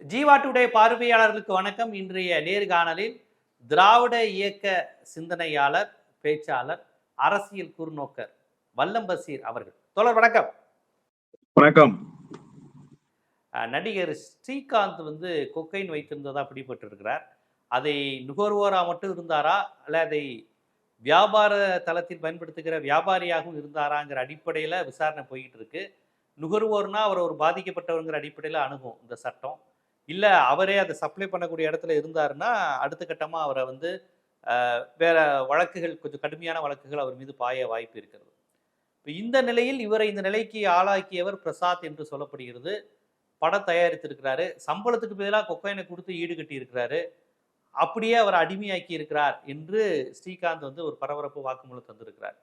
Jeeva today பார்வையாளர்களுக்கு வணக்கம். இன்றைய நேர்காணலில் திராவிட இயக்க சிந்தனையாளர் பேச்சாளர் அரசியல் குறுநோக்கர் வல்லம் பசீர் அவர்கள். தோழர் வணக்கம். வணக்கம். நடிகர் ஸ்ரீகாந்த் வந்து கொக்கைன் வைத்திருந்ததா பிடிபட்டிருக்கிறார். அதை நுகர்வோரா மட்டும் இருந்தாரா? அல்ல அதை வியாபார தளத்தில் பயன்படுத்துகிற வியாபாரியாகவும் இருந்தாராங்கிற அடிப்படையில் விசாரணை போயிட்டு இருக்கு. நுகர்வோர்னா அவர் ஒரு பாதிக்கப்பட்டவங்கிற அடிப்படையில் அணுகும் இந்த சட்டம். இல்லை அவரே அதை சப்ளை பண்ணக்கூடிய இடத்துல இருந்தாருன்னா அடுத்த கட்டமாக அவரை வந்து வேற வழக்குகள் கொஞ்சம் கடுமையான வழக்குகள் அவர் மீது பாய வாய்ப்பு இருக்கிறது. இப்போ இந்த நிலையில் இவரை இந்த நிலைக்கு ஆளாக்கியவர் பிரசாத் என்று சொல்லப்படுகிறது. படம் தயாரித்திருக்கிறாரு. சம்பளத்துக்கு பதிலாக கொக்கைனை கொடுத்து ஈடுகட்டி இருக்கிறாரு அப்படியே அவர் அடிமையாக்கி இருக்கிறார் என்று ஸ்ரீகாந்த் வந்து ஒரு பரபரப்பு வாக்குமூலம் தந்திருக்கிறார்.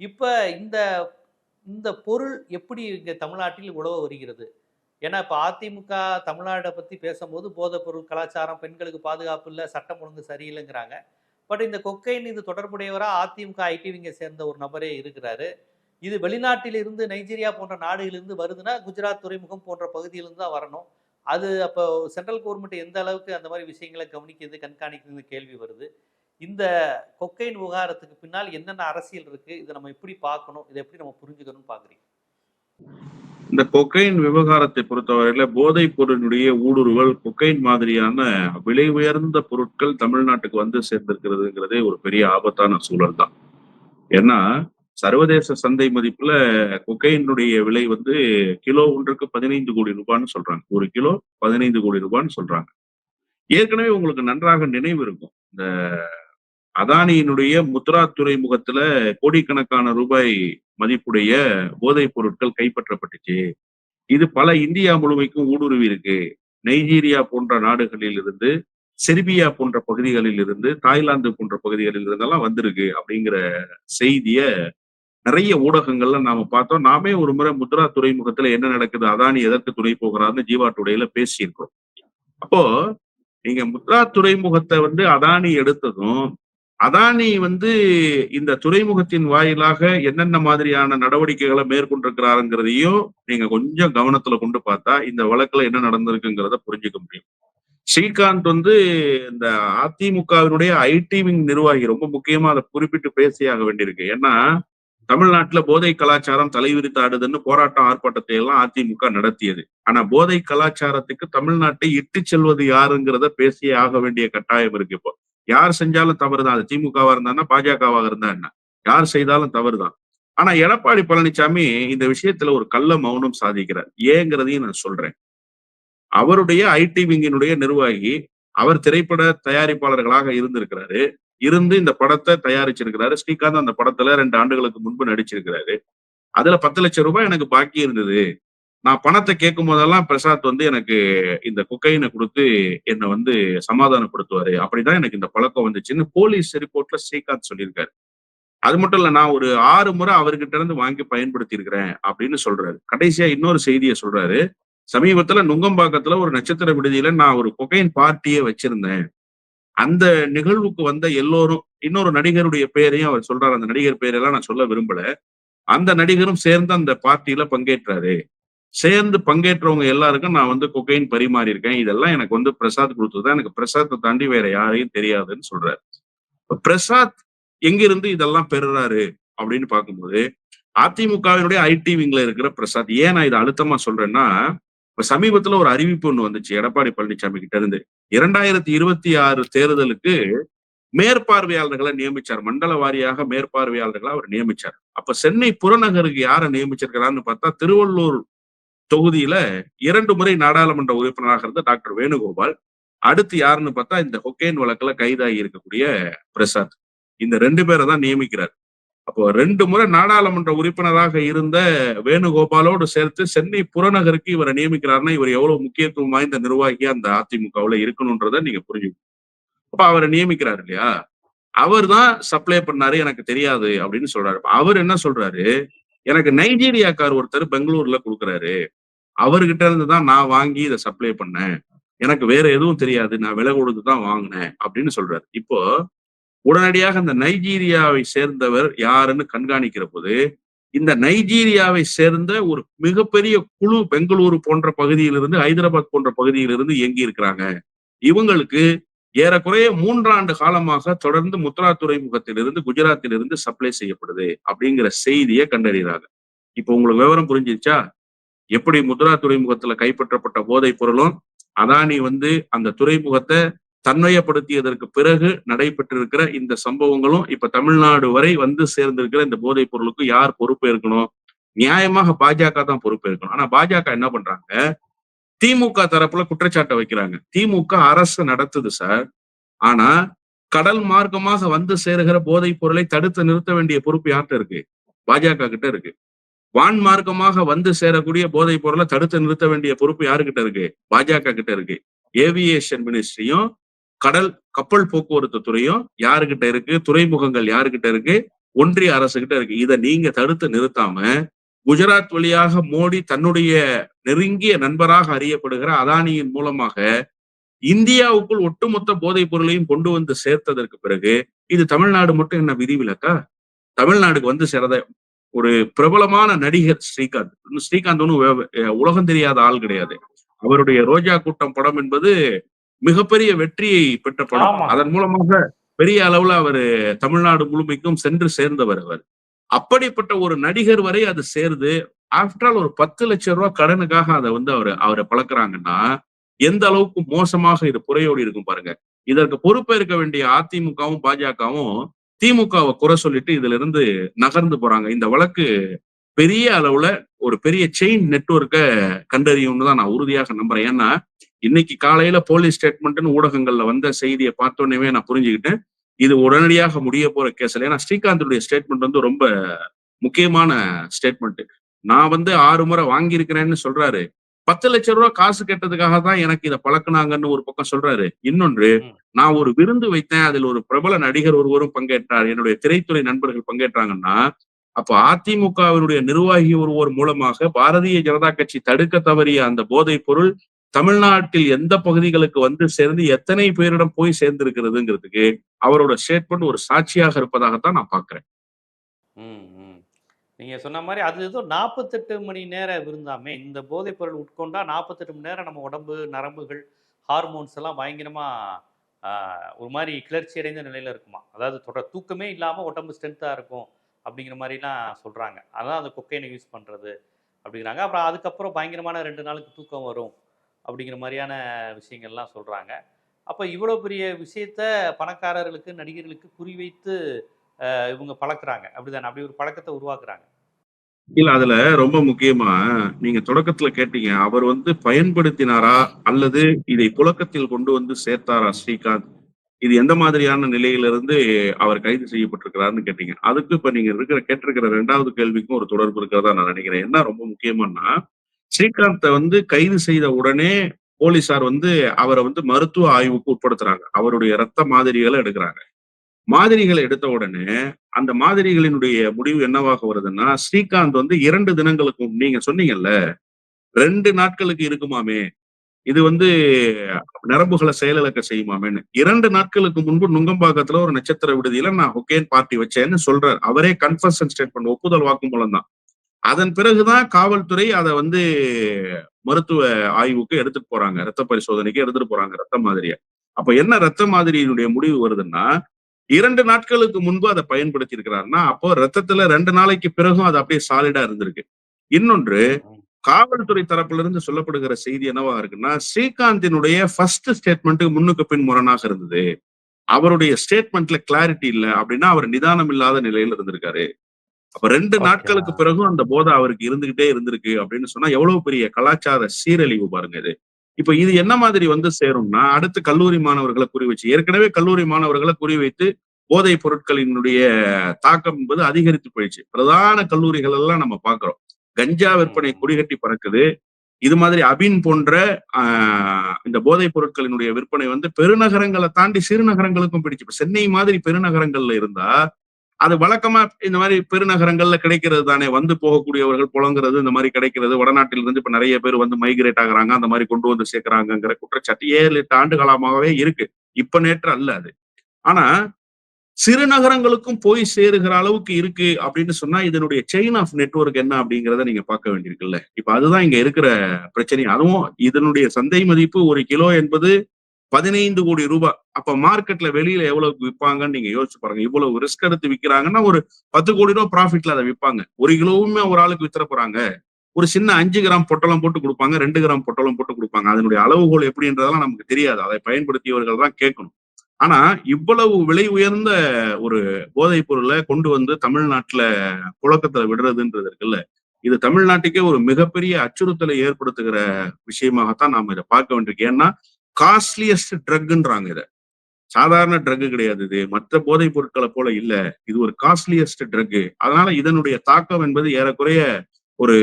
இப்போ இந்த இந்த பொருள் எப்படி இங்கே தமிழ்நாட்டில் உழவ வருகிறது? ஏன்னா இப்போ அதிமுக தமிழ்நாட்டை பற்றி பேசும்போது போதைப்பொருள் கலாச்சாரம் பெண்களுக்கு பாதுகாப்பு இல்லை சட்டம் ஒழுங்கு சரியில்லைங்கிறாங்க. பட் இந்த கொக்கைன் இது தொடர்புடையவராக அதிமுக ஐடிவிங்கை சேர்ந்த ஒரு நபரே இருக்கிறாரு. இது வெளிநாட்டிலிருந்து நைஜீரியா போன்ற நாடுகளிலிருந்து வருதுன்னா குஜராத் துறைமுகம் போன்ற பகுதியிலிருந்து தான் வரணும். அது அப்போ சென்ட்ரல் கவர்மெண்ட் எந்த அளவுக்கு அந்த மாதிரி விஷயங்களை கவனிக்கிறது கண்காணிக்கிறது கேள்வி வருது. இந்த கொக்கைன் விவகாரத்துக்கு பின்னால் என்னென்ன அரசியல் இருக்குது இதை நம்ம எப்படி பார்க்கணும் இதை எப்படி நம்ம புரிஞ்சுக்கணும்னு பார்க்குறீங்க? இந்த கொக்கைன் விவகாரத்தை பொறுத்தவரையில போதைப் பொருளினுடைய ஊடுருவல் கொக்கைன் மாதிரியான விலை உயர்ந்த பொருட்கள் தமிழ்நாட்டுக்கு வந்து சேர்ந்திருக்கிறதுங்கிறதே ஒரு பெரிய ஆபத்தான சூழல் தான் ஏன்னா சர்வதேச சந்தை மதிப்புல கொக்கைனுடைய விலை வந்து கிலோ ஒன்றுக்கு பதினைந்து கோடி ரூபான்னு சொல்றாங்க. ஒரு கிலோ பதினைந்து கோடி ரூபான்னு சொல்றாங்க. ஏற்கனவே உங்களுக்கு நன்றாக நினைவு இருக்கும். இந்த அதானியினுடைய முத்ரா துறைமுகத்துல கோடிக்கணக்கான ரூபாய் மதிப்புடைய போதைப் பொருட்கள் கைப்பற்றப்பட்டுச்சு. இது பல இந்தியா முழுமைக்கும் ஊடுருவி இருக்கு. நைஜீரியா போன்ற நாடுகளில் இருந்து செர்பியா போன்ற பகுதிகளில் இருந்து தாய்லாந்து போன்ற பகுதிகளில் இருந்தெல்லாம் வந்திருக்கு அப்படிங்கிற செய்திய நிறைய ஊடகங்கள்ல நாம பார்த்தோம். நாமே ஒரு முறை முத்ரா துறைமுகத்துல என்ன நடக்குது அதானி எதற்கு துணை போகிறான்னு ஜீவா டுடேல பேசியிருக்கோம் அப்போ நீங்க முத்ரா துறைமுகத்தை வந்து அதானி எடுத்ததும் அதானி வந்து இந்த துறைமுகத்தின் வாயிலாக என்னென்ன மாதிரியான நடவடிக்கைகளை மேற்கொண்டிருக்கிறாருங்கிறதையும் நீங்க கொஞ்சம் கவனத்துல கொண்டு பார்த்தா இந்த வழக்குல என்ன நடந்திருக்குங்கிறத புரிஞ்சுக்க முடியும். ஸ்ரீகாந்த் வந்து இந்த அதிமுகவினுடைய ஐடி விங் நிர்வாகி ரொம்ப முக்கியமா அதை குறிப்பிட்டு பேசியாக வேண்டியிருக்கு. ஏன்னா தமிழ்நாட்டுல போதை கலாச்சாரம் தலைவிரித்தாடுதுன்னு போராட்டம் ஆர்ப்பாட்டத்தை எல்லாம் அதிமுக நடத்தியது. ஆனா போதை கலாச்சாரத்துக்கு தமிழ்நாட்டை இட்டு செல்வது யாருங்கிறத பேசியே ஆக வேண்டிய கட்டாயம் இருக்கு இப்போ. யார் செஞ்சாலும் தவறுதான். அது திமுகவா இருந்தான்னா பாஜகவாக இருந்தா என்ன? யார் செய்தாலும் தவறுதான். ஆனா எடப்பாடி பழனிசாமி இந்த விஷயத்துல ஒரு கள்ள மௌனம் சாதிக்கிறார். ஏங்கிறதையும் நான் சொல்றேன். அவருடைய ஐடி விங்கினுடைய நிர்வாகி அவர் திரைப்பட தயாரிப்பாளர்களாக இருந்திருக்கிறாரு. இருந்து இந்த படத்தை தயாரிச்சிருக்கிறாரு. ஸ்ரீகாந்த் அந்த படத்துல ரெண்டு ஆண்டுகளுக்கு முன்பு நடிச்சிருக்கிறாரு. அதுல பத்து லட்சம் ரூபாய் எனக்கு பாக்கி இருந்தது. நான் பணத்தை கேட்கும் போதெல்லாம் பிரசாத் வந்து எனக்கு இந்த குக்கைனை கொடுத்து என்னை வந்து சமாதானப்படுத்துவாரு. அப்படிதான் எனக்கு இந்த பழக்கம் வந்துச்சுன்னு போலீஸ் ரிப்போர்ட்ல ஸ்ரீகாந்த் சொல்லியிருக்காரு. அது மட்டும் இல்ல நான் ஒரு ஆறு முறை அவர்கிட்ட இருந்து வாங்கி பயன்படுத்தி இருக்கிறேன் அப்படின்னு சொல்றாரு. கடைசியா இன்னொரு செய்தியை சொல்றாரு. சமீபத்துல நுங்கம்பாக்கத்துல ஒரு நட்சத்திர விடுதியில நான் ஒரு கொகைன் பார்ட்டியே வச்சிருந்தேன். அந்த நிகழ்வுக்கு வந்த எல்லோரும் இன்னொரு நடிகருடைய பேரையும் அவர் சொல்றாரு. அந்த நடிகர் பேரெல்லாம் நான் சொல்ல விரும்பல. அந்த நடிகரும் சேர்ந்து அந்த பார்ட்டியில பங்கேற்றாரு. சேர்ந்து பங்கேற்றவங்க எல்லாருக்கும் நான் வந்து கொக்கைன் பரிமாறி இருக்கேன் இதெல்லாம் எனக்கு வந்து பிரசாத் கொடுத்ததுதான். எனக்கு பிரசாத்தை தாண்டி வேற யாரையும் தெரியாதுன்னு சொல்றாரு. பிரசாத் எங்கிருந்து இதெல்லாம் பெறுறாரு அப்படின்னு பார்க்கும்போது அதிமுகவினுடைய ஐடி விங்ல இருக்கிற பிரசாத் ஏன் நான் இதை அழுத்தமா சொல்றேன்னா இப்ப சமீபத்துல ஒரு அறிவிப்பு ஒண்ணு வந்துச்சு எடப்பாடி பழனிசாமி கிட்ட இருந்து. இரண்டாயிரத்தி இருபத்தி ஆறு தேர்தலுக்கு மேற்பார்வையாளர்களை நியமிச்சார். மண்டல வாரியாக மேற்பார்வையாளர்களை அவர் நியமிச்சார். அப்ப சென்னை புறநகருக்கு யாரை நியமிச்சிருக்கிறான்னு பார்த்தா திருவள்ளூர் தொகுதியில இரண்டு முறை நாடாளுமன்ற உறுப்பினராக இருந்த டாக்டர் வேணுகோபால். அடுத்து யாருன்னு பார்த்தா இந்த ஹொக்கேன் வழக்குல கைதாகி இருக்கக்கூடிய பிரசாத். இந்த ரெண்டு பேரை தான் நியமிக்கிறார். அப்போ ரெண்டு முறை நாடாளுமன்ற உறுப்பினராக இருந்த வேணுகோபாலோடு சேர்த்து சென்னை புறநகருக்கு இவரை நியமிக்கிறாருன்னா இவர் எவ்வளவு முக்கியத்துவம் வாய்ந்த நிர்வாகியா அந்த அதிமுகவுல இருக்கணும்ன்றத நீங்க புரிஞ்சுக்கணும். அப்ப அவரை நியமிக்கிறாரு இல்லையா? அவர் தான் சப்ளை பண்ணாரு எனக்கு தெரியாது அப்படின்னு சொல்றாரு. அவர் என்ன சொல்றாரு? எனக்கு நைஜீரியாக்கார் ஒருத்தர் பெங்களூர்ல கொடுக்குறாரு. அவர்கிட்ட இருந்து தான் நான் வாங்கி இதை சப்ளை பண்ணேன். எனக்கு வேற எதுவும் தெரியாது. நான் விலை கொடுத்து தான் வாங்கினேன் அப்படின்னு சொல்றாரு. இப்போ உடனடியாக இந்த நைஜீரியாவை சேர்ந்தவர் யாருன்னு கண்காணிக்கிற போது இந்த நைஜீரியாவை சேர்ந்த ஒரு மிகப்பெரிய குழு பெங்களூரு போன்ற பகுதியிலிருந்து ஹைதராபாத் போன்ற பகுதியிலிருந்து இயங்கி இருக்கிறாங்க. இவங்களுக்கு ஏறக்குறைய மூன்றாண்டு காலமாக தொடர்ந்து முத்ரா துறைமுகத்திலிருந்து குஜராத்திலிருந்து சப்ளை செய்யப்படுது அப்படிங்கிற செய்தியை கண்டறிகிறாங்க. இப்ப உங்களுக்கு விவரம் புரிஞ்சிருச்சா? எப்படி முத்ரா துறைமுகத்துல கைப்பற்றப்பட்ட போதைப் பொருளும் அதானி வந்து அந்த துறைமுகத்தை தன்மையப்படுத்தியதற்கு பிறகு நடைபெற்றிருக்கிற இந்த சம்பவங்களும் இப்ப தமிழ்நாடு வரை வந்து சேர்ந்திருக்கிற இந்த போதைப் பொருளுக்கு யார் பொறுப்பேற்கணும்? நியாயமாக பாஜக தான் பொறுப்பேற்கணும். ஆனா பாஜக என்ன பண்றாங்க? திமுக தரப்புல குற்றச்சாட்டை வைக்கிறாங்க. திமுக அரசு நடத்துது சார். ஆனா கடல் மார்க்கமாக வந்து சேருகிற போதைப் பொருளை தடுத்து நிறுத்த வேண்டிய பொறுப்பு யார்கிட்ட இருக்கு? பாஜக கிட்ட இருக்கு. வான் மார்க்கமாக வந்து சேரக்கூடிய போதைப் பொருளை தடுத்து நிறுத்த வேண்டிய பொறுப்பு யாருக்கிட்ட இருக்கு? பாஜக கிட்ட இருக்கு. ஏவியேஷன் மினிஸ்ட்ரியும் கடல் கப்பல் போக்குவரத்து துறையும் யாருக்கிட்ட இருக்கு? துறைமுகங்கள் யாருக்கிட்ட இருக்கு? ஒன்றிய அரசு கிட்ட இருக்கு. இதை நீங்க தடுத்து நிறுத்தாம குஜராத் வழியாக மோடி தன்னுடைய நெருங்கிய நண்பராக அறியப்படுகிற அதானியின் மூலமாக இந்தியாவுக்குள் ஒட்டுமொத்த போதைப் பொருளையும் கொண்டு வந்து சேர்த்ததற்கு பிறகு இது தமிழ்நாடு மட்டும் என்ன விதிவிலக்கா? தமிழ்நாடுக்கு வந்து சேரத ஒரு பிரபலமான நடிகர் ஸ்ரீகாந்த். ஸ்ரீகாந்த் ஒன்றும் உலகம் தெரியாத ஆள் கிடையாது. அவருடைய ரோஜா கூட்டம் படம் என்பது மிகப்பெரிய வெற்றியை பெற்ற படம். அதன் மூலமாக பெரிய அளவுல அவர் தமிழ்நாடு முழுமைக்கும் சென்று சேர்ந்தவர் அவர். அப்படிப்பட்ட ஒரு நடிகர் வரை அது சேருது. ஆஃப்டர் ஆல் ஒரு பத்து லட்சம் ரூபாய் கடனுக்காக அதை வந்து அவர் அவரை பழக்குறாங்கன்னா எந்த அளவுக்கு மோசமாக இது புறையோடி இருக்கும் பாருங்க. இதற்கு பொறுப்பேற்க வேண்டிய அதிமுகவும் பாஜகவும் திமுகவை குறை சொல்லிட்டு இதுல இருந்து நகர்ந்து போறாங்க. இந்த வழக்கு பெரிய அளவுல ஒரு பெரிய செயின் நெட்வொர்க்கை கண்டறியும்னு தான் நான் உறுதியாக நம்புறேன். ஏன்னா இன்னைக்கு காலையில போலீஸ் ஸ்டேட்மெண்ட்னு ஊடகங்கள்ல வந்த செய்தியை பார்த்தோன்னே நான் புரிஞ்சுக்கிட்டேன். இது உடனடியாக முடிய போற கேஸ்ல ஏன்னா ஸ்ரீகாந்துடைய ஸ்டேட்மெண்ட் வந்து ரொம்ப முக்கியமான ஸ்டேட்மெண்ட் நான் வந்து ஆறு முறை வாங்கியிருக்கிறேன்னு சொல்றாரு. பத்து லட்சம் ரூபாய் காசு கேட்டதுக்காக தான் எனக்கு இதை பழக்குனாங்கன்னு ஒரு பக்கம் சொல்றாரு. இன்னொன்று. நான் ஒரு விருந்து வைத்தேன் அதில் ஒரு பிரபல நடிகர் ஒருவரும் பங்கேற்றார். என்னுடைய திரைத்துறை நண்பர்கள் பங்கேற்றாங்கன்னா அப்போ அதிமுகவினுடைய நிர்வாகி ஒருவர் மூலமாக பாரதிய ஜனதா கட்சி தடுக்க தவறிய அந்த போதைப் பொருள் தமிழ்நாட்டில் எந்த பகுதிகளுக்கு வந்து சேர்ந்து எத்தனை பேரிடம் போய் சேர்ந்திருக்கிறதுங்கிறதுக்கு அவரோட ஸ்டேட்மெண்ட் ஒரு சாட்சியாக இருப்பதாகத்தான் நான் பாக்குறேன் நீங்கள் சொன்ன மாதிரி அது ஏதோ நாற்பத்தெட்டு மணி நேரம் விருந்தாமே. இந்த போதைப் பொருள் உட்கொண்டா நாற்பத்தெட்டு மணி நேரம் நம்ம உடம்பு நரம்புகள் ஹார்மோன்ஸ் எல்லாம் பயங்கரமாக ஒரு மாதிரி கிளர்ச்சி அடைந்த நிலையில் இருக்குமா? அதாவது தொடர் தூக்கமே இல்லாமல் உடம்பு ஸ்ட்ரென்த்தாக இருக்கும் அப்படிங்கிற மாதிரிலாம் சொல்கிறாங்க அதான் அந்த கொக்கைனை யூஸ் பண்ணுறது அப்படிங்கிறாங்க. அப்புறம் அதுக்கப்புறம் பயங்கரமான ரெண்டு நாளுக்கு தூக்கம் வரும் அப்படிங்கிற மாதிரியான விஷயங்கள்லாம் சொல்கிறாங்க அப்போ இவ்வளோ பெரிய விஷயத்த பணக்காரர்களுக்கு நடிகர்களுக்கு குறிவைத்து இவங்க பழக்கிறாங்க. அப்படிதானே. அப்படி ஒரு பழக்கத்தை உருவாக்குறாங்க. இல்ல அதுல ரொம்ப முக்கியமா நீங்க தொடக்கத்துல கேட்டீங்க. அவர் வந்து பயன்படுத்தினாரா? அல்லது இதை புழக்கத்தில் கொண்டு வந்து சேர்த்தாரா ஸ்ரீகாந்த்? இது எந்த மாதிரியான நிலையிலிருந்து அவர் கைது செய்யப்பட்டிருக்கிறாருன்னு கேட்டீங்க. அதுக்கு இப்ப நீங்க இருக்கிற கேட்டிருக்கிற ரெண்டாவது கேள்விக்கும் ஒரு தொடர்பு இருக்கிறதா நான் நினைக்கிறேன். என்ன ரொம்ப முக்கியமானா ஸ்ரீகாந்தை வந்து கைது செய்த உடனே போலீசார் வந்து அவரை வந்து மருத்துவ ஆய்வுக்கு உட்படுத்துறாங்க. அவருடைய ரத்த மாதிரிகளை எடுக்கிறாங்க. மாதிரிகளை எடுத்த உடனே அந்த மாதிரிகளினுடைய முடிவு என்னவாக வருதுன்னா ஸ்ரீகாந்த் வந்து இரண்டு தினங்களுக்கு நீங்க சொன்னீங்கல்ல ரெண்டு நாட்களுக்கு இருக்குமாமே இது வந்து நரம்புகளை செயலிழக்க செய்யுமாமேன்னு. இரண்டு நாட்களுக்கு முன்பு நுங்கம்பாக்கத்துல ஒரு நட்சத்திர விடுதியில நான் ஹொக்கேன் பார்ட்டி வச்சேன்னு சொல்றாரு. அவரே கன்ஃபர்ஷன் ஸ்டேட்மெண்ட் ஒப்புதல் வாக்குமூலம் தான். அதன் பிறகுதான் காவல்துறை அதை வந்து மருத்துவ ஆய்வுக்கு எடுத்துட்டு போறாங்க. ரத்த பரிசோதனைக்கு எடுத்துட்டு போறாங்க ரத்த மாதிரிய. அப்ப என்ன ரத்த மாதிரியினுடைய முடிவு வருதுன்னா இரண்டு நாட்களுக்கு முன்பு அதை பயன்படுத்தி இருக்கிறாருன்னா அப்போ ரத்தத்துல ரெண்டு நாளைக்கு பிறகும் அது அப்படியே சாலிடா இருந்திருக்கு. இன்னொன்று காவல்துறை தரப்புல இருந்து சொல்லப்படுகிற செய்தி என்னவா இருக்குன்னா ஸ்ரீகாந்தினுடைய ஃபர்ஸ்ட் ஸ்டேட்மெண்ட் முன்னுக்கு பின் முரணாக இருந்தது. அவருடைய ஸ்டேட்மெண்ட்ல கிளாரிட்டி இல்ல அப்படின்னா அவர் நிதானம் இல்லாத நிலையில இருந்திருக்காரு. அப்ப ரெண்டு. நாட்களுக்கு பிறகும் அந்த போதை அவருக்கு இருந்துகிட்டே இருந்திருக்கு அப்படின்னு சொன்னா எவ்வளவு பெரிய கலாச்சார சீரழிவு பாருங்க இது. இப்ப இது என்ன மாதிரி வந்து சேரும்னா அடுத்து கல்லூரி மாணவர்களை குறி வச்சு ஏற்கனவே கல்லூரி மாணவர்களை குறி வைத்து போதைப் பொருட்களினுடைய தாக்கம் என்பது அதிகரித்து போயிடுச்சு. பிரதான கல்லூரிகள் எல்லாம் நம்ம பாக்குறோம் கஞ்சா விற்பனை கொடிகட்டி பறக்குது. இது மாதிரி அபின் போன்ற இந்த போதைப் பொருட்களினுடைய விற்பனை வந்து பெருநகரங்களை தாண்டி சிறுநகரங்களுக்கும் பிடிச்சு. சென்னை மாதிரி பெருநகரங்கள்ல இருந்தா அது வழக்கமா இந்த மாதிரி பெருநகரங்கள்ல கிடைக்கிறது தானே. வந்து போகக்கூடியவர்கள் புலங்குறது இந்த மாதிரி கிடைக்கிறது. வடநாட்டில இருந்து இப்ப நிறைய பேர் வந்து மைக்ரேட் ஆகுறாங்க. அந்த மாதிரி கொண்டு வந்து சேர்க்கிறாங்கிற குற்றச்சாட்டு ஏழு எட்டு ஆண்டு காலமாகவே இருக்கு. இப்ப நேற்று அல்ல அது. ஆனா சிறு நகரங்களுக்கும் போய் சேருகிற அளவுக்கு இருக்கு அப்படின்னு சொன்னா இதனுடைய செயின் ஆஃப் நெட்வொர்க் என்ன அப்படிங்கிறத நீங்க பார்க்க வேண்டியிருக்குல்ல. இப்ப அதுதான் இங்க இருக்கிற பிரச்சனை. அதுவும் இதனுடைய சந்தை மதிப்பு ஒரு கிலோ என்பது பதினைந்து கோடி ரூபாய். அப்ப மார்க்கெட்ல வெளியில எவ்வளவுக்கு விற்பாங்கன்னு நீங்க யோசிச்சு பாருங்க. இவ்வளவு ரிஸ்க் எடுத்து விக்கிறாங்கன்னா ஒரு பத்து கோடி ரூபாய் ப்ராஃபிட்ல அதை விற்பாங்க ஒரு கிலோவுமே ஒரு ஆளுக்கு வித்துற போறாங்க. ஒரு சின்ன அஞ்சு கிராம் பொட்டலம் போட்டு கொடுப்பாங்க ரெண்டு கிராம் பொட்டலம் போட்டு கொடுப்பாங்க. அதனுடைய அளவுகோல் எப்படின்றதெல்லாம் நமக்கு தெரியாது. அதை பயன்படுத்தியவர்கள் தான் கேட்கணும். ஆனா இவ்வளவு விலை உயர்ந்த ஒரு போதைப் பொருளை கொண்டு வந்து தமிழ்நாட்டுல புழக்கத்துல விடுறதுன்றது இருக்குல்ல. இது தமிழ்நாட்டுக்கே ஒரு மிகப்பெரிய அச்சுறுத்தலை ஏற்படுத்துகிற விஷயமாகத்தான் நாம இதை பார்க்க வேண்டியிருக்கு. ஏன்னா காஸ்ட்லியஸ்ட் ட்ரக்ன்றாங்க இதை. சாதாரண ட்ரக் கிடையாது இது. மற்ற போதைப் பொருட்களை போல இல்ல. இது ஒரு காஸ்ட்லியஸ்ட் ட்ரக் அதனால இதனுடைய தாக்கம் என்பது ஏறக்குறைய ஒரு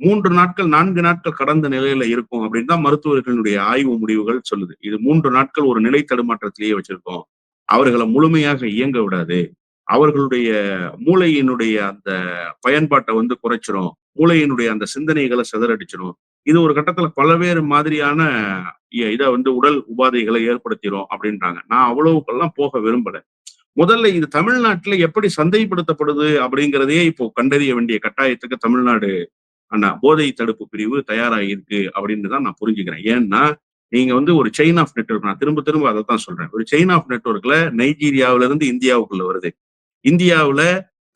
மூன்று நாட்கள் நான்கு நாட்கள் கடந்த நிலையில இருக்கும் அப்படின்னு தான் மருத்துவர்களுடைய ஆய்வு முடிவுகள் சொல்லுது. இது மூன்று நாட்கள் ஒரு நிலை தடுமாற்றத்திலேயே வச்சிருக்கோம். அவர்களை முழுமையாக இயங்க விடாது. அவர்களுடைய மூளையினுடைய அந்த பயன்பாட்டை வந்து குறைச்சிரும். மூளையினுடைய அந்த சிந்தனைகளை சிதறடிச்சிடும் இது ஒரு கட்டத்துல பல்வேறு மாதிரியான இதை வந்து உடல் உபாதைகளை ஏற்படுத்திடும் அப்படின்றாங்க. நான் அவ்வளவுக்கெல்லாம் போக விரும்பல. முதல்ல இது தமிழ்நாட்டுல எப்படி சந்தைப்படுத்தப்படுது அப்படிங்கிறதையே இப்போ கண்டறிய வேண்டிய கட்டாயத்துக்கு தமிழ்நாடு அண்ணா போதை தடுப்பு பிரிவு தயாராக இருக்கு அப்படின்னு தான் நான் புரிஞ்சுக்கிறேன். ஏன்னா நீங்க வந்து ஒரு செயின் ஆஃப் நெட்ஒர்க் நான் திரும்ப திரும்ப அதை தான் சொல்றேன். ஒரு செயின் ஆஃப் நெட்ஒர்க்ல நைஜீரியாவில இருந்து இந்தியாவுக்குள்ள வருது. இந்தியாவுல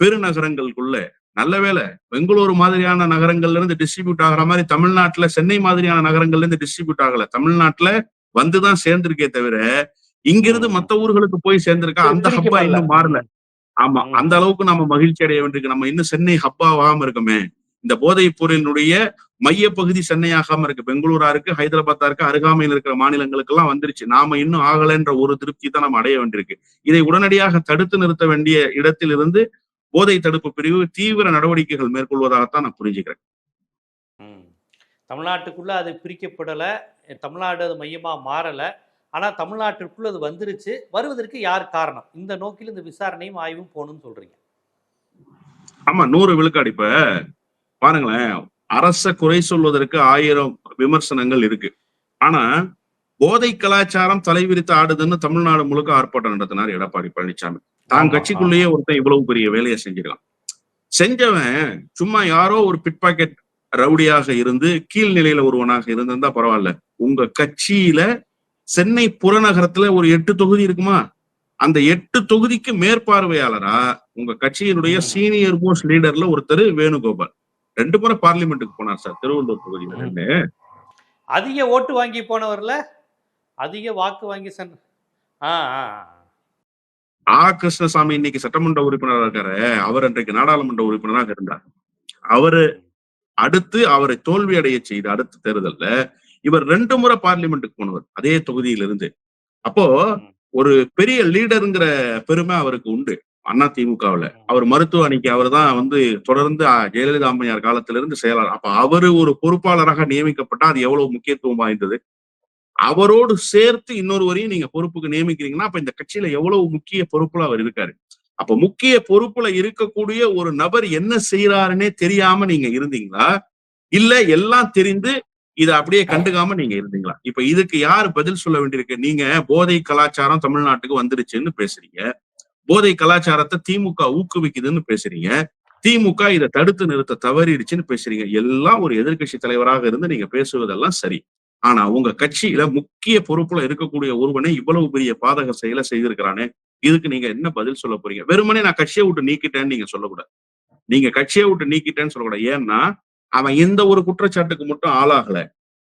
பெருநகரங்களுக்குள்ள நல்ல வேலை பெங்களூரு மாதிரியான நகரங்கள்ல இருந்து டிஸ்ட்ரிபியூட் ஆகிற மாதிரி தமிழ்நாட்டுல சென்னை மாதிரியான நகரங்கள்ல இருந்து டிஸ்ட்ரிபியூட் ஆகல. தமிழ்நாட்டுல வந்துதான் சேர்ந்திருக்கே தவிர இங்கிருந்து மத்த ஊர்களுக்கு போய் சேர்ந்திருக்கா அந்த ஹப்பா இன்னும் மாறல. ஆமா அந்த அளவுக்கு நம்ம மகிழ்ச்சி அடைய வேண்டியிருக்கு. நம்ம இன்னும் சென்னை ஹப்பாவாகாம இருக்கோமே. இந்த போதைப் பொருளினுடைய மைய பகுதி சென்னையாகாம இருக்கு. பெங்களூரா இருக்கு ஹைதராபாத்தா இருக்கு அருகாமையில் இருக்கிற மாநிலங்களுக்கு எல்லாம் வந்துருச்சு. நாம இன்னும் ஆகலைன்ற ஒரு திருப்தி தான் நம்ம அடைய வேண்டியிருக்கு. இதை உடனடியாக தடுத்து நிறுத்த வேண்டிய இடத்தில் இருந்து போதை தடுப்பு பிரிவு தீவிர நடவடிக்கைகள் மேற்கொள்வதாகத்தான் நான் புரிஞ்சுக்கிறேன். தமிழ்நாட்டுக்குள்ள அது பிரிக்கப்படல. தமிழ்நாடு அது மையமா மாறல. ஆனா தமிழ்நாட்டிற்குள்ள அது வந்துருச்சு. வருவதற்கு யார் காரணம்? இந்த நோக்கில் இந்த விசாரணையும் ஆய்வும் போகணும்னு சொல்றீங்க. ஆமா நூறு விழுக்காடு இப்ப. பாருங்களேன் அரச குறை சொல்வதற்கு ஆயிரம் விமர்சனங்கள் இருக்கு. ஆனா போதை கலாச்சாரம் தலைவிரித்து ஆடுதுன்னு தமிழ்நாடு முழுக்க ஆர்ப்பாட்டம் நடத்தினார் எடப்பாடி பழனிசாமி தான் கட்சிக்குள்ளேயே ஒருத்தன் இவ்வளவு பெரிய வேலையை செஞ்சிருக்கான். செஞ்சவன் சும்மா யாரோ ஒரு பிட் பாக்கெட் ரவுடியாக இருந்து கீழ்நிலையில ஒருவனாக இருந்திருந்தா பரவாயில்ல. உங்க கட்சியில சென்னை புறநகரத்துல ஒரு எட்டு தொகுதி இருக்குமா? அந்த எட்டு தொகுதிக்கு மேற்பார்வையாளரா உங்க கட்சியினுடைய சீனியர் மோஸ்ட் லீடர்ல ஒருத்தர் வேணுகோபால். ரெண்டு முறை பார்லிமெண்ட்டுக்கு போனார் சார் திருவள்ளூர் தொகுதியில அதிக ஓட்டு வாங்கி போனவர்ல அதிக வாக்கு வாங்கி சென்ற ஆ. ஆ கிருஷ்ணசாமி இன்னைக்கு சட்டமன்ற உறுப்பினராக இருக்காரு. அவர் அன்றைக்கு நாடாளுமன்ற உறுப்பினராக இருந்தார். அவரு அடுத்து அவரை தோல்வி அடைய செய்த அடுத்த தேர்தல்ல இவர் ரெண்டு முறை பார்லிமெண்ட்டுக்கு போனவர் அதே தொகுதியிலிருந்து. அப்போ ஒரு பெரிய லீடருங்கிற பெருமை அவருக்கு உண்டு அண்ணா திமுகவுல. அவர் மருத்துவ அணிக்கு அவர் தான் வந்து தொடர்ந்து ஜெயலலிதா அம்மையார் காலத்திலிருந்து செயலாளர். அப்ப அவரு ஒரு பொறுப்பாளராக நியமிக்கப்பட்டா அது எவ்வளவு முக்கியத்துவம் வாய்ந்தது? அவரோடு சேர்த்து இன்னொருவரையும் நீங்க பொறுப்புக்கு நியமிக்கிறீங்கன்னா அப்ப இந்த கட்சியில எவ்வளவு முக்கிய பொறுப்புல அவர் இருக்காரு. அப்ப முக்கிய பொறுப்புல இருக்கக்கூடிய ஒரு நபர் என்ன செய்யறாருன்னே தெரியாம நீங்க இருந்தீங்களா? இல்ல எல்லாம் தெரிந்து இதை அப்படியே கண்டுக்காம நீங்க இருந்தீங்களா? இப்ப இதுக்கு யார் பதில் சொல்ல வேண்டியிருக்கு? நீங்க போதை கலாச்சாரம் தமிழ்நாட்டுக்கு வந்துருச்சுன்னு பேசுறீங்க. போதை கலாச்சாரத்தை திமுக ஊக்குவிக்குதுன்னு பேசுறீங்க. திமுக இதை தடுத்து நிறுத்த தவறிடுச்சுன்னு பேசுறீங்க. எல்லாம் ஒரு எதிர்கட்சி தலைவராக இருந்து நீங்க பேசுவதெல்லாம் சரி. ஆனா உங்க கட்சியில முக்கிய பொறுப்புல இருக்கக்கூடிய ஒருவனை இவ்வளவு பெரிய பாதக செயலை செய்திருக்கிறானே இதுக்கு நீங்க என்ன பதில் சொல்ல போறீங்க? வெறுமனே நான் கட்சியை விட்டு நீக்கிட்டேன்னு நீங்க சொல்லக்கூடாது. நீங்க கட்சியை விட்டு நீக்கிட்டேன்னு சொல்லக்கூடாது. ஏன்னா அவன் எந்த ஒரு குற்றச்சாட்டுக்கு மட்டும் ஆளாகல.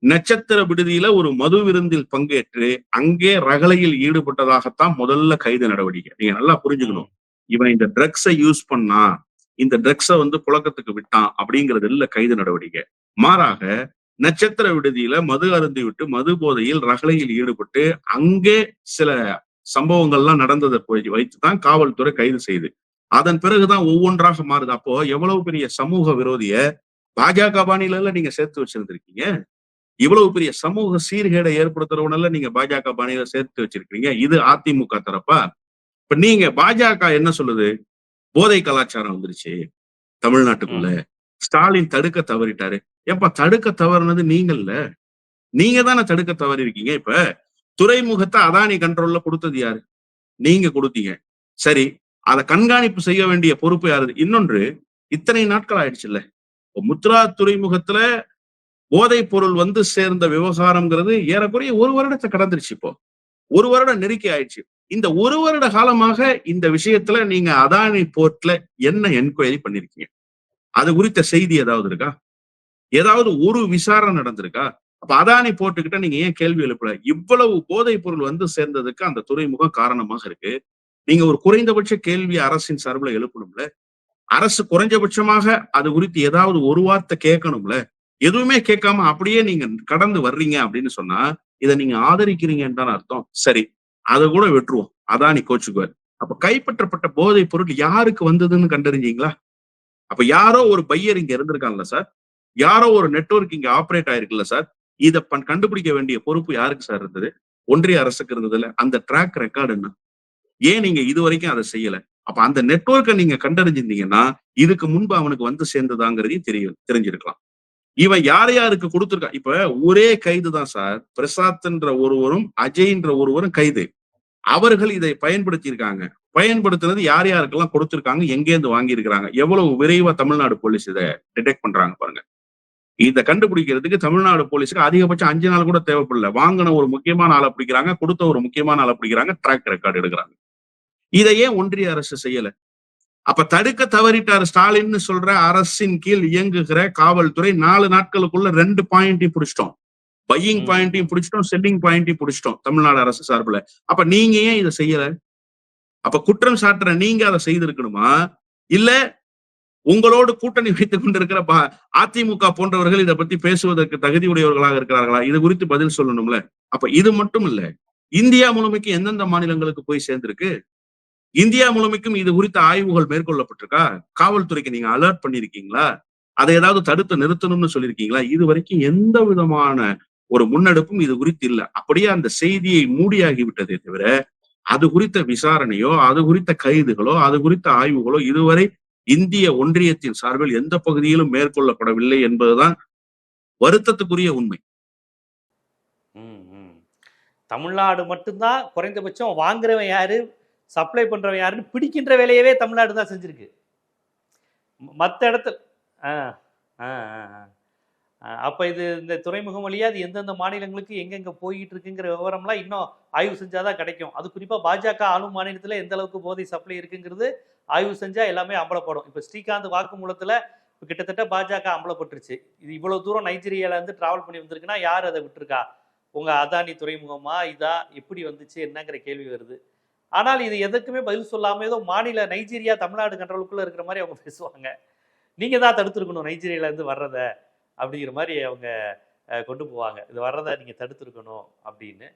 நட்சத்திர விடுதியில ஒரு மது விருந்தில் பங்கேற்று அங்கே ரகலையில் ஈடுபட்டதாகத்தான் முதல்ல கைது நடவடிக்கை. நீங்க நல்லா புரிஞ்சுக்கணும். இவன் இந்த ட்ரக்ஸை யூஸ் பண்ணா இந்த ட்ரக்ஸை வந்து புழக்கத்துக்கு விட்டான் அப்படிங்கிறது இல்ல கைது நடவடிக்கை. மாறாக நட்சத்திர விடுதியில மது அருந்தி விட்டு மது போதையில் ரகலையில் ஈடுபட்டு அங்கே சில சம்பவங்கள்லாம் நடந்ததை போய் வைத்துதான் காவல்துறை கைது செய்து. அதன் பிறகுதான் ஒவ்வொன்றாக மாறுது. அப்போ எவ்வளவு பெரிய சமூக விரோதிய பாஜக பாணியில நீங்க சேர்த்து வச்சிருந்திருக்கீங்க? இவ்வளவு பெரிய சமூக சீர்கேடை ஏற்படுத்துறவனால நீங்க பாஜக பாணியில சேர்த்து வச்சிருக்கீங்க இது அதிமுக தரப்பா? இப்ப நீங்க பாஜக என்ன சொல்லுது? போதை கலாச்சாரம் வந்துருச்சு தமிழ்நாட்டுக்குள்ள. ஸ்டாலின் தடுக்க தவறிட்டாரு. ஏப்பா தடுக்க தவறுனது நீங்கல்ல நீங்க தானே தடுக்க தவறி இருக்கீங்க இப்ப? துறைமுகத்தை அதானி கண்ட்ரோல்ல கொடுத்தது யாரு? நீங்க கொடுத்தீங்க. சரி அதை கண்காணிப்பு செய்ய வேண்டிய பொறுப்பு யாரு இன்னொன்று இத்தனை நாட்கள் ஆயிடுச்சு இல்ல முத்ரா துறைமுகத்துல போதைப் பொருள் வந்து சேர்ந்த விவகாரம்ங்கிறது ஏறக்குறைய ஒரு வருடத்தை கடந்துருச்சு இப்போ. ஒரு வருடம் நெருக்கி ஆயிடுச்சு. இந்த ஒரு வருட காலமாக இந்த விஷயத்துல நீங்க அதானி போர்ட்ல என்ன என்கொயரி பண்ணிருக்கீங்க? அது குறித்த செய்தி ஏதாவது இருக்கா? ஏதாவது ஒரு விசாரணை நடந்திருக்கா? அப்ப அதானி போட்டுக்கிட்ட நீங்க ஏன் கேள்வி எழுப்பல? இவ்வளவு போதைப் பொருள் வந்து சேர்ந்ததுக்கு அந்த துறைமுகம் காரணமாக இருக்கு. நீங்க ஒரு குறைந்தபட்ச கேள்வி அரசின் சார்பில் எழுப்பணும்ல? அரசு குறைஞ்சபட்சமாக அது குறித்து ஏதாவது ஒரு வார்த்தை கேட்கணும்ல? எதுவுமே கேட்காம அப்படியே நீங்க கடந்து வர்றீங்க அப்படின்னு சொன்னா இதை நீங்க ஆதரிக்கிறீங்கன்னு அர்த்தம். சரி அதை கூட விட்டுருவோம் அதானி கோச்சுக்குவார். அப்ப கைப்பற்றப்பட்ட போதைப் பொருள் யாருக்கு வந்ததுன்னு கண்டறிஞ்சீங்களா? அப்ப யாரோ ஒரு பையர் இங்க இருந்திருக்காங்கல்ல சார் யாரோ ஒரு நெட்வொர்க் இங்க ஆப்ரேட் ஆயிருக்குல்ல சார் இதை பண் கண்டுபிடிக்க வேண்டிய பொறுப்பு யாருக்கு சார் இருந்தது? ஒன்றிய அரசுக்கு இருந்ததுல அந்த ட்ராக் ரெக்கார்டு என்ன? ஏன் நீங்க இது வரைக்கும் அதை செய்யல? அப்ப அந்த நெட்வொர்க்கை நீங்க கண்டறிஞ்சிருந்தீங்கன்னா இதுக்கு முன்பு அவனுக்கு வந்து சேர்ந்ததாங்கிறதையும் தெரியும் தெரிஞ்சிருக்கலாம். இவன் யார் யாருக்கு கொடுத்துருக்கா? இப்ப ஒரே கைது தான் சார் பிரசாத்ன்ற ஒருவரும் அஜய்ன்ற ஒருவரும் கைது. அவர்கள் இதை பயன்படுத்தியிருக்காங்க. பயன்படுத்தினது யார் யாருக்கெல்லாம் கொடுத்திருக்காங்க எங்கேருந்து வாங்கியிருக்கிறாங்க எவ்வளவு விரைவா தமிழ்நாடு போலீஸ் இதை டிடெக்ட் பண்றாங்க பாருங்க. இதை கண்டுபிடிக்கிறதுக்கு தமிழ்நாடு போலீஸுக்கு அதிகபட்சம் அஞ்சு நாள் கூட தேவைப்படல. வாங்கின ஒரு முக்கியமான ஆளை பிடிக்கிறாங்க கொடுத்த ஒரு முக்கியமான ஆளை பிடிக்கிறாங்க ட்ராக் ரெக்கார்டு எடுக்கிறாங்க. இதை ஏன் ஒன்றிய அரசு செய்யல? அப்ப தடுக்க தவறிட்டார் ஸ்டாலின்னு சொல்ற அரசின் கீழ் இயங்குகிற காவல்துறை நாலு நாட்களுக்குள்ள ரெண்டு பாயிண்டையும் பிடிச்சிட்டோம். பையிங். பாயிண்டையும் பிடிச்சிட்டோம் செல்லிங் பாயிண்டையும் பிடிச்சிட்டோம் தமிழ்நாடு அரசு சார்பில். அப்ப நீங்க ஏன் இதை செய்யல? அப்ப குற்றம் சாட்டுற நீங்க அதை செய்திருக்கணுமா? இல்ல உங்களோடு கூட்டணி வைத்துக் கொண்டிருக்கிற பா- அதிமுக போன்றவர்கள் இதை பத்தி பேசுவதற்கு தகுதி உடையவர்களாக இருக்கிறார்களா? இது குறித்து பதில் சொல்லணும்ல. அப்ப இது மட்டும் இல்ல இந்தியா முழுமைக்கு எந்தெந்த மாநிலங்களுக்கு போய் சேர்ந்திருக்கு? இந்தியா முழுமைக்கும் இது குறித்த ஆய்வுகள் மேற்கொள்ளப்பட்டிருக்கா? காவல்துறைக்கு நீங்க அலர்ட் பண்ணிருக்கீங்களா அதை ஏதாவது தடுத்து நிறுத்தணும்னு சொல்லியிருக்கீங்களா? இது வரைக்கும் எந்த விதமான ஒரு முன்னெடுப்பும் இது குறித்து இல்ல. அப்படியே அந்த செய்தியை மூடியாகி விட்டதே தவிர அது குறித்த விசாரணையோ அது குறித்த கைதுகளோ அது குறித்த ஆய்வுகளோ இதுவரை இந்திய ஒன்றியத்தின் சார்பில் எந்த பகுதியிலும் மேற்கொள்ளப்படவில்லை என்பதுதான் வருத்தத்துக்குரிய உண்மை ம், ம். தமிழ்நாடு மட்டும்தான் குறைந்தபட்சம் வாங்குறவன் யாரு சப்ளை பண்றவன் யாருன்னு பிடிக்கின்ற வேலையவே தமிழ்நாடு தான் செஞ்சிருக்கு மற்ற இடத்துல ஆ ஆ, ஆ. ஆ, அப்ப இது இந்த துறைமுகம் வழியா அது எந்தெந்த மாநிலங்களுக்கு எங்கெங்க போயிட்டு இருக்குங்கிற விவரம்லாம் இன்னும் ஆய்வு செஞ்சாதான் கிடைக்கும். அது குறிப்பா பாஜக ஆளும் மாநிலத்துல எந்த அளவுக்கு போதை சப்ளை இருக்குங்கிறது ஆய்வு செஞ்சா எல்லாமே அம்பலப்படும். இப்ப ஸ்ரீகாந்த் வாக்குமூலத்தில் இப்ப கிட்டத்தட்ட பாஜக அம்பலப்பட்டுருச்சு. இது இவ்வளவு தூரம் நைஜீரியால இருந்து டிராவல் பண்ணி வந்திருக்குன்னா யார் அதை விட்டுருக்கா? உங்க அதானி துறைமுகமா? இதா? எப்படி வந்துச்சு? என்னங்கிற கேள்வி வருது. ஆனால் இது எதுக்குமே பதில் சொல்லாம ஏதோ மாநில நைஜீரியா தமிழ்நாடு கண்ட்ரோலுக்குள்ள இருக்கிற மாதிரி அவங்க பேசுவாங்க. நீங்க தான் தடுத்துருக்கணும் நைஜீரியால இருந்து வர்றத. அப்படிங்கிற மாதிரி அவங்க கொண்டு போவாங்க. இது வர்றதை நீங்கள் தடுத்துருக்கணும் அப்படின்னு.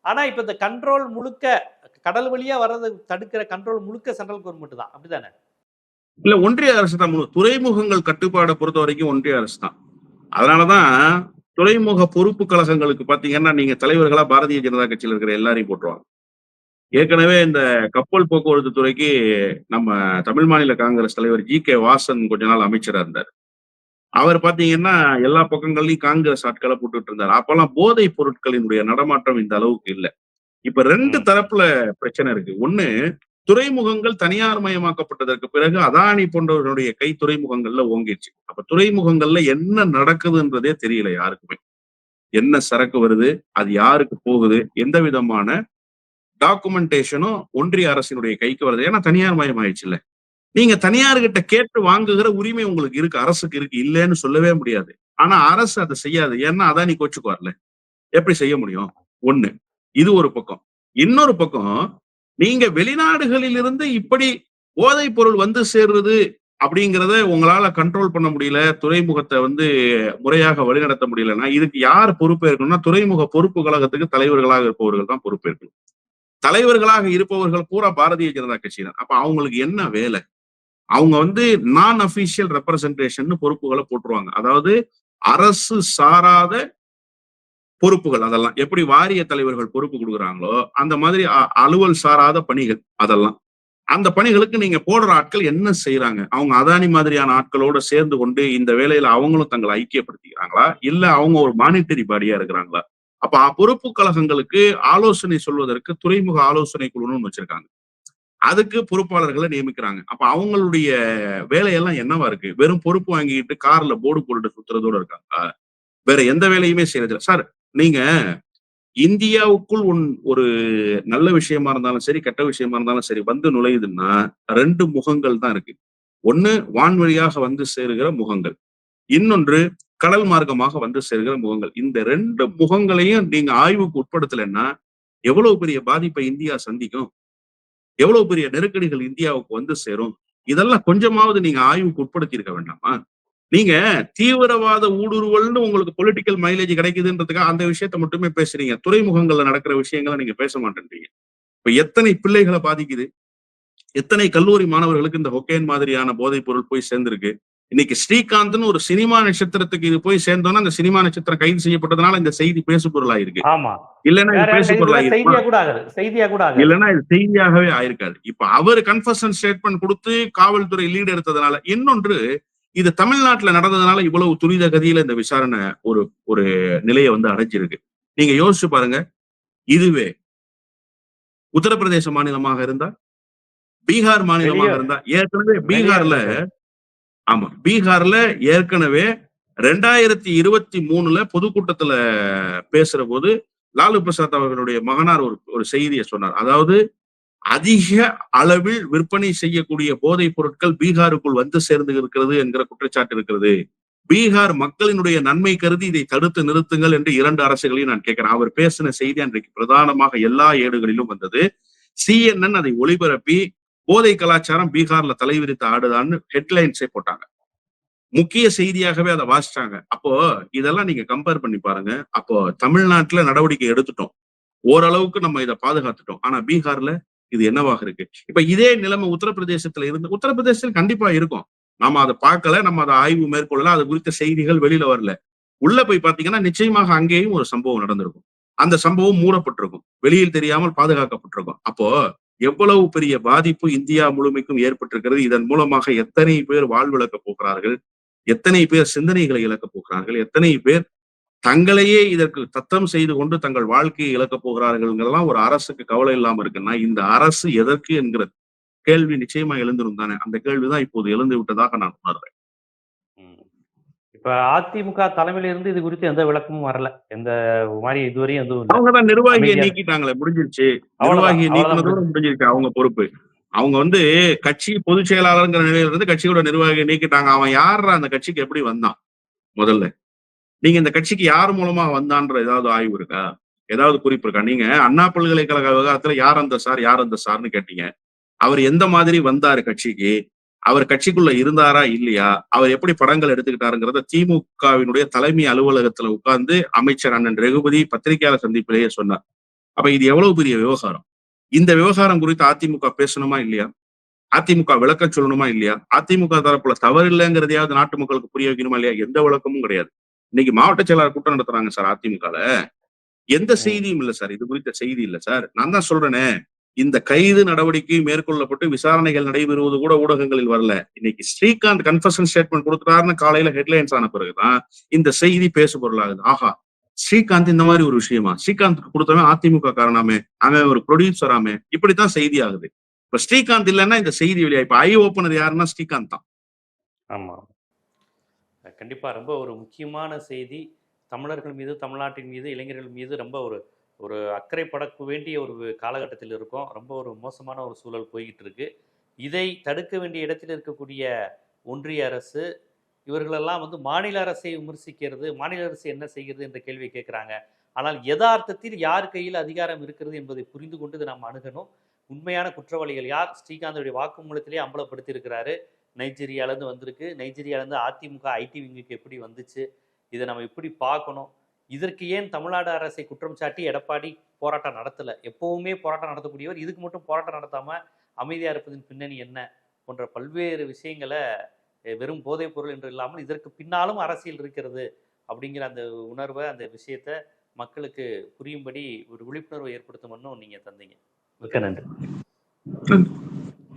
ஆனால் இப்போ இந்த கண்ட்ரோல் முழுக்க கடல் வழியா வர்றதை தடுக்கிற கண்ட்ரோல் முழுக்க சென்ட்ரல் கவர்மெண்ட் தான். அப்படிதானே? இல்லை ஒன்றிய அரசு தான் முழு- துறைமுகங்கள் கட்டுப்பாடை பொறுத்த வரைக்கும் ஒன்றிய அரசு தான். அதனால தான் துறைமுக பொறுப்பு கழகங்களுக்கு பார்த்தீங்கன்னா நீங்கள் தலைவர்களா பாரதிய ஜனதா கட்சியில் இருக்கிற எல்லாரையும் போட்டுருவாங்க. ஏற்கனவே இந்த கப்பல் போக்குவரத்து துறைக்கு நம்ம தமிழ் மாநில காங்கிரஸ் தலைவர் ஜி கே வாசன் கொஞ்ச நாள் அமைச்சராக இருந்தார். அவர் பாத்தீங்கன்னா எல்லா பக்கங்கள்லயும் காங்கிரஸ் ஆட்களை போட்டுட்டு இருந்தார். அப்பெல்லாம் போதைப் பொருட்களினுடைய நடமாட்டம் இந்த அளவுக்கு இல்ல. இப்ப ரெண்டு. தரப்புல பிரச்சனை இருக்கு. ஒண்ணு துறைமுகங்கள் தனியார் மயமாக்கப்பட்டதற்கு பிறகு அதானி போன்றவர்களுடைய கை துறைமுகங்கள்ல ஓங்கிடுச்சு. அப்ப துறைமுகங்கள்ல என்ன நடக்குதுன்றதே தெரியல யாருக்குமே. என்ன சரக்கு வருது அது யாருக்கு போகுது எந்த விதமான டாக்குமெண்டேஷனும் ஒன்றிய அரசினுடைய கைக்கு வருது. ஏன்னா தனியார் மயம் ஆயிடுச்சுல்ல நீங்க தனியார்கிட்ட கேட்டு வாங்குகிற உரிமை உங்களுக்கு இருக்கு அரசுக்கு இருக்கு இல்லைன்னு சொல்லவே முடியாது. ஆனா அரசு அதை செய்யாது. ஏன்னா அதானி கோச்சுக்குவார்ல. எப்படி செய்ய முடியும்? ஒண்ணு இது ஒரு பக்கம். இன்னொரு பக்கம் நீங்க வெளிநாடுகளில் இருந்து இப்படி போதைப் பொருள் வந்து சேர்றது அப்படிங்கிறத உங்களால கண்ட்ரோல் பண்ண முடியல துறைமுகத்தை வந்து முறையாக வழிநடத்த முடியலன்னா இதுக்கு யார் பொறுப்பேற்கணும்னா துறைமுக பொறுப்பு கழகத்துக்கு தலைவர்களாக இருப்பவர்கள் தான் பொறுப்பேற்கணும். தலைவர்களாக இருப்பவர்கள் பூரா பாரதிய ஜனதா கட்சி தான். அப்ப அவங்களுக்கு என்ன வேலை? அவங்க வந்து நான் அபிஷியல் ரெப்ரசன்டேஷன் பொறுப்புகளை போட்டுருவாங்க. அதாவது அரசு சாராத பொறுப்புகள் அதெல்லாம். எப்படி வாரிய தலைவர்கள் பொறுப்பு கொடுக்குறாங்களோ அந்த மாதிரி அ- அலுவல் சாராத பணிகள் அதெல்லாம். அந்த பணிகளுக்கு நீங்க போடுற ஆட்கள் என்ன செய்யறாங்க அவங்க அதானி மாதிரியான ஆட்களோட சேர்ந்து கொண்டு இந்த வேலையில அவங்களும் தங்களை ஐக்கியப்படுத்திக்கிறாங்களா? இல்ல அவங்க ஒரு மானிட்டரி பாடியா இருக்கிறாங்களா? அப்ப பொறுப்பு கழகங்களுக்கு ஆலோசனை சொல்வதற்கு துறைமுக ஆலோசனை குழுன்னு வச்சிருக்காங்க. அதுக்கு பொறுப்பாளர்களை நியமிக்கிறாங்க. அப்ப அவங்களுடைய வேலையெல்லாம் என்னவா இருக்கு? வெறும் பொறுப்பு வாங்கிட்டு கார்ல போர்டு போட்டுட்டு சுத்துறதோட இருக்காங்க. வேற எந்த வேலையுமே செய்யறது சார் நீங்க இந்தியாவுக்குள் ஒன் ஒரு நல்ல விஷயமா இருந்தாலும் சரி கெட்ட விஷயமா இருந்தாலும் சரி வந்து நுழையுதுன்னா ரெண்டு முகங்கள் தான் இருக்கு. ஒண்ணு வான்வழியாக வந்து சேருகிற முகங்கள். இன்னொன்று கடல் மார்க்கமாக வந்து சேருகிற முகங்கள். இந்த ரெண்டு முகங்களையும் நீங்க ஆய்வுக்கு உட்படுத்தலைன்னா எவ்வளவு பெரிய பாதிப்பை இந்தியா சந்திக்கும்? எவ்வளவு பெரிய நெருக்கடிகள் இந்தியாவுக்கு வந்து சேரும்? இதெல்லாம் கொஞ்சமாவது நீங்க ஆய்வுக்கு உட்படுத்தி இருக்க வேண்டாமா? நீங்க தீவிரவாத ஊடுருவல்னு உங்களுக்கு பொலிட்டிக்கல் மைலேஜ் கிடைக்குதுன்றதுக்காக அந்த விஷயத்த மட்டுமே பேசுறீங்க. துறைமுகங்கள்ல நடக்கிற விஷயங்களை நீங்க பேச மாட்டேன்றீங்க. இப்ப எத்தனை பிள்ளைகளை பாதிக்குது? எத்தனை கல்லூரி மாணவர்களுக்கு இந்த ஹொக்கேன் மாதிரியான போதைப் பொருள் போய் சேர்ந்திருக்கு? இன்னைக்கு ஸ்ரீகாந்த்னு ஒரு சினிமா நட்சத்திரத்துக்கு இது போய் சேர்ந்தோம்னா அந்த சினிமா நட்சத்திரம் கைது செய்யப்பட்டதுனால இந்த செய்தி பேசு பொருளாயிருக்கு இல்லைன்னா இது பேசு இல்லைன்னா இது செய்தியாகவே ஆயிருக்காது. இப்ப அவர் கன்ஃபஷன் ஸ்டேட்மெண்ட் கொடுத்து காவல்துறை லீடு எடுத்ததுனால இன்னொன்று இது தமிழ்நாட்டுல நடந்ததுனால இவ்வளவு துரித கதியில இந்த விசாரணை ஒரு ஒரு நிலையை வந்து அடைஞ்சிருக்கு. நீங்க யோசிச்சு பாருங்க. இதுவே உத்தரப்பிரதேச மாநிலமாக இருந்தா பீகார் மாநிலமாக இருந்தா ஏற்கனவே பீகார்ல ஆமா. பீகார்ல ஏற்கனவே ரெண்டாயிரத்தி இருபத்தி மூணுல பொதுக்கூட்டத்துல பேசுற போது லாலு பிரசாத் அவர்களுடைய மகனார் ஒரு ஒரு செய்தியை சொன்னார். அதாவது அதிக அளவில் விற்பனை செய்யக்கூடிய போதைப் பொருட்கள் பீகாருக்குள் வந்து சேர்ந்து இருக்கிறது என்கிற குற்றச்சாட்டு இருக்கிறது. பீகார் மக்களினுடைய நன்மை கருதி இதை தடுத்து நிறுத்துங்கள் என்று இரண்டு அரசுகளையும் நான் கேட்கிறேன். அவர் பேசின செய்தி அன்றைக்கு பிரதானமாக எல்லா ஏடுகளிலும் வந்தது. சிஎன்என் அதை ஒளிபரப்பி போதை கலாச்சாரம் பீகார்ல தலைவிரித்து ஆடுதான்னு ஹெட்லைன்ஸே போட்டாங்க. முக்கிய செய்தியாகவே அதை வாசிச்சாங்க. அப்போ இதெல்லாம் நீங்க கம்பேர் பண்ணி பாருங்க. அப்போ தமிழ்நாட்டுல நடவடிக்கை எடுத்துட்டோம். ஓரளவுக்கு நம்ம இதை பாதுகாத்துட்டோம். ஆனா பீகார்ல இது என்னவாக இருக்கு? இப்ப இதே நிலைமை உத்தரப்பிரதேசத்துல இருந்து உத்தரப்பிரதேசத்தில் கண்டிப்பா இருக்கும். நாம அதை பார்க்கல நம்ம அதை ஆய்வு மேற்கொள்ளல அது குறித்த செய்திகள் வெளியில வரல. உள்ள போய் பாத்தீங்கன்னா நிச்சயமாக அங்கேயும் ஒரு சம்பவம் நடந்திருக்கும். அந்த சம்பவம் மூடப்பட்டிருக்கும். வெளியில் தெரியாமல் பாதுகாக்கப்பட்டிருக்கும். அப்போ எவ்வளவு பெரிய பாதிப்பு இந்தியா முழுமைக்கும் ஏற்பட்டிருக்கிறது? இதன் மூலமாக எத்தனை பேர் வாழ்விழக்க போகிறார்கள்? எத்தனை பேர் சிந்தனைகளை இழக்கப் போகிறார்கள்? எத்தனை பேர் தங்களையே இதற்கு தத்தம் செய்து கொண்டு தங்கள் வாழ்க்கையை இழக்கப் போகிறார்கள்ங்கிறதெல்லாம் ஒரு அரசுக்கு கவலை இல்லாம இருக்குன்னா இந்த அரசு எதற்கு என்கிற கேள்வி நிச்சயமா எழுந்திருந்தானே? அந்த கேள்விதான் இப்போது எழுந்து விட்டதாக நான் உணர்றேன். இப்ப அதிமுக தலைமையில இருந்து இது குறித்து எந்த விளக்கமும் வரல. எந்த மாதிரி இதுவரையும் எதுவும் அவங்கதான் நிர்வாகியை நீக்கிட்டாங்களே முடிஞ்சிருச்சு. நிர்வாகியை நீக்கினதோட முடிஞ்சிருச்சு. அவங்க பொறுப்பு. அவங்க வந்து கட்சி பொதுச் செயலாளர்ங்கிற நிலையில இருந்து கட்சியோட நிர்வாகியை நீக்கிட்டாங்க. அவன் யாரா அந்த கட்சிக்கு எப்படி வந்தான்? முதல்ல. நீங்க இந்த கட்சிக்கு யார் மூலமா வந்தான்ற ஏதாவது ஆய்வு இருக்கா? ஏதாவது குறிப்பு இருக்கா? நீங்க அண்ணா பல்கலைக்கழக விவகாரத்துல யார் அந்த சார் யார் அந்த சார்னு கேட்டீங்க. அவர் எந்த மாதிரி வந்தாரு கட்சிக்கு? அவர் கட்சிக்குள்ள இருந்தாரா இல்லையா? அவர் எப்படி படங்கள் எடுத்துக்கிட்டாருங்கிறத திமுகவினுடைய தலைமை அலுவலகத்துல உட்கார்ந்து அமைச்சர் அண்ணன் ரகுபதி பத்திரிகையாளர் சந்திப்பிலேயே சொன்னார். அப்ப இது எவ்வளவு பெரிய விவகாரம்? இந்த விவகாரம் குறித்து அதிமுக பேசணுமா இல்லையா? அதிமுக விளக்கம் சொல்லணுமா இல்லையா? அதிமுக தரப்புல தவறு இல்லைங்கிறதையாவது நாட்டு மக்களுக்கு புரிய வைக்கணுமா இல்லையா? எந்த விளக்கமும் கிடையாது. இன்னைக்கு மாவட்ட செயலாளர் கூட்டம் நடத்துறாங்க சார் அதிமுகல. எந்த செய்தியும் இல்ல சார். இது குறித்த செய்தி இல்ல சார். நான் தான் சொல்றேனே. இந்த கைது நடவடிக்கை மேற்கொள்ளப்பட்டு விசாரணைகள் நடைபெறுவது கூட ஊடகங்களில் வரல. இன்னைக்கு ஸ்ரீகாந்த் கன்ஃபஷன் ஸ்டேட்மெண்ட் கொடுத்துட்டாருன்னு காலையில ஹெட்லைன்ஸ் ஆன பிறகுதான் இந்த செய்தி பேசு பொருளாகுது. ஆஹா ஸ்ரீகாந்த் இந்த மாதிரி ஒரு விஷயமா? ஸ்ரீகாந்த் கொடுத்தவன் அதிமுக காரணாமே அவன் ஒரு ப்ரொடியூசராமே இப்படித்தான் செய்தி ஆகுது. இப்ப ஸ்ரீகாந்த் இல்லைன்னா இந்த செய்தி வெளியா இப்ப ஐ ஓபனர் யாருன்னா ஸ்ரீகாந்த் தான். ஆமா. கண்டிப்பா ரொம்ப ஒரு முக்கியமான செய்தி. தமிழர்கள் மீது தமிழ்நாட்டின் மீது இளைஞர்கள் மீது ரொம்ப ஒரு ஒரு அக்கறை படக்க வேண்டிய ஒரு காலகட்டத்தில் இருக்கோம். ரொம்ப ஒரு மோசமான ஒரு சூழல் போய்கிட்டு இருக்கு இதை தடுக்க வேண்டிய இடத்தில் இருக்கக்கூடிய ஒன்றிய அரசு இவர்களெல்லாம் வந்து மாநில அரசை விமர்சிக்கிறது மாநில அரசு என்ன செய்கிறது என்ற கேள்வி கேட்குறாங்க. ஆனால் யதார்த்தத்தில் யார் கையில் அதிகாரம் இருக்கிறது என்பதை புரிந்து கொண்டு இதை நாம் அணுகணும். உண்மையான குற்றவாளிகள் யார்? ஸ்ரீகாந்தோடைய வாக்குமூலத்திலே அம்பலப்படுத்தி இருக்கிறாரு நைஜீரியாலேருந்து வந்திருக்கு. நைஜீரியாலேருந்து அதிமுக ஐடி விங்குக்கு எப்படி வந்துச்சு? இதை நம்ம எப்படி பார்க்கணும்? இதற்கு ஏன் தமிழ்நாடு அரசை குற்றம் சாட்டி எடப்பாடி போராட்டம் நடத்தலை? எப்பவுமே போராட்டம் நடத்தக்கூடியவர். இதுக்கு மட்டும் போராட்டம் நடத்தாமல் அமைதியாக இருப்பதன் பின்னணி என்ன? போன்ற பல்வேறு விஷயங்களை வெறும் போதைப் பொருள் என்று இல்லாமல் இதற்கு பின்னாலும் அரசியல் இருக்கிறது அப்படிங்கிற அந்த உணர்வை அந்த விஷயத்தை மக்களுக்கு புரியும்படி ஒரு விழிப்புணர்வை ஏற்படுத்தணும்னு நீங்கள் தந்தீங்க. மிக்க நன்றி.